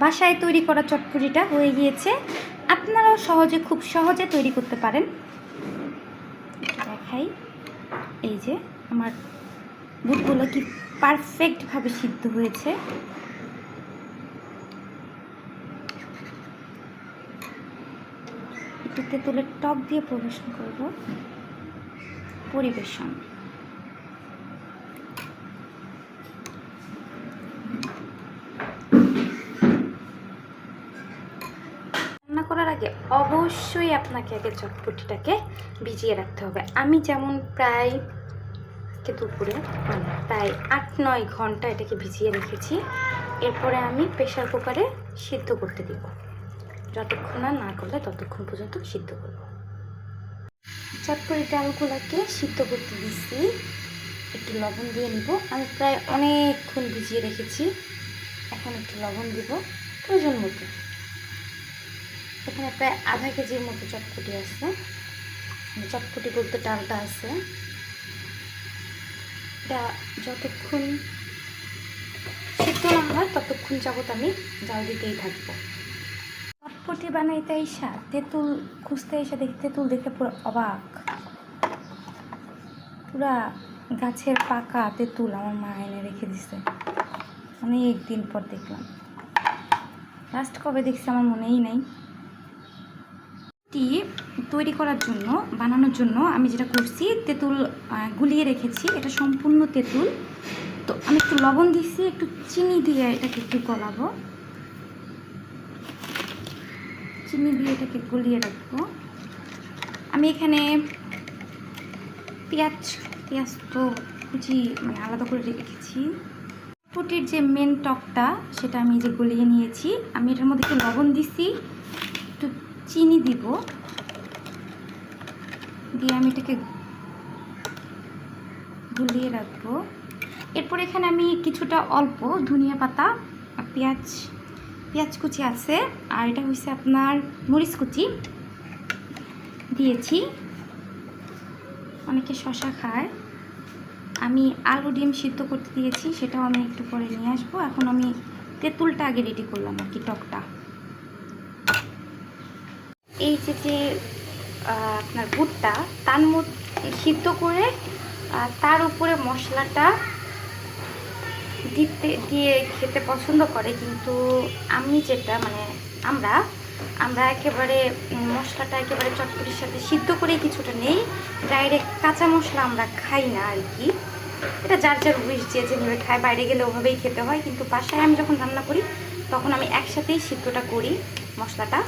বাসায় তৈরি করা চটপটিটা হয়ে গিয়েছে। আপনারাও সহজে, খুব সহজে তৈরি করতে পারেন। দেখাই। এই যে, আমার বুটগুলো কি পারফেক্টভাবে সিদ্ধ হয়েছে। তেঁতুলের টক দিয়ে পরিবেশন করব। পরিবেশন। করার আগে অবশ্যই আপনাকে আগে চটপটিটাকে ভিজিয়ে রাখতে হবে। আমি যেমন প্রায় আজকে দুপুরে মানে প্রায় আট নয় ঘণ্টা এটাকে ভিজিয়ে রেখেছি। এরপরে আমি প্রেশার কুকারে সিদ্ধ করতে দিব। যতক্ষণ না না করলে ততক্ষণ পর্যন্ত সিদ্ধ করব। চটপটি ডালগুলোকে সিদ্ধ করতে দিচ্ছি একটু লবণ দিয়ে নিব। আমি প্রায় অনেকক্ষণ ভিজিয়ে রেখেছি। এখন একটু লবণ দিব প্রয়োজন মতো। এখানে প্রায় আধা কেজির মতো চটপটি আছে। চটপটি বলতে ডালটা আছে। এটা যতক্ষণ সিদ্ধ না হয়, ততক্ষণ যাবত আমি জাল দিতেই থাকব। চটপটি বানাইতে এসা তেঁতুল খুঁজতে এসে দেখি তেঁতুল দেখে পুরো অবাক। পুরা গাছের পাকা তেঁতুল আমার মা এনে রেখে দিছে। অনেক দিন পর দেখলাম। লাস্ট কবে দেখছি আমার মনেই নাই। টি তৈরি করার জন্য, বানানোর জন্য আমি যেটা করছি, তেঁতুল গুলিয়ে রেখেছি। এটা সম্পূর্ণ তেঁতুল। তো আমি একটু লবণ দিচ্ছি, একটু চিনি দিয়ে এটাকে একটু গলাবো। চিনি দিয়ে এটাকে গলিয়ে রাখব। আমি এখানে পেঁয়াজ পেঁয়াজ তো কুচি মানে আলাদা করে রেখেছি। ফুটির যে মেন টকটা, সেটা আমি যে গলিয়ে নিয়েছি, আমি এটার মধ্যে একটু লবণ দিছি। চিনি দিব। দিয়ে আমি এটাকে গুলিয়ে রাখব। এরপর এখানে আমি কিছুটা অল্প ধনিয়া পাতা পেঁয়াজ পেঁয়াজ কুচি আছে। আর এটা হচ্ছে আপনার মরিচ কুচি। দিয়েছি। অনেকে শশা খায়। আমি আলু ডিম সিদ্ধ করতে দিয়েছি, সেটাও আমি একটু পরে নিয়ে আসব। এখন আমি তেঁতুলটা আগে রেডি করলাম আর কি, টকটা। এই যে যে আপনার ভুট্টা, তার মধ্যে সিদ্ধ করে তার উপরে মশলাটা দিতে, দিয়ে খেতে পছন্দ করে। কিন্তু আমি যেটা মানে আমরা আমরা একেবারে মশলাটা একেবারে চটপটির সাথে সিদ্ধ করে কিছুটা নেই ডাইরেক্ট কাঁচা মশলা আমরা খাই না আর কি। এটা যার যার উইশ যে যেভাবে খায়, বাইরে গেলে ওভাবেই খেতে হয়। কিন্তু বাসায় আমি যখন রান্না করি, তখন আমি একসাথেই সিদ্ধটা করি, মশলাটা।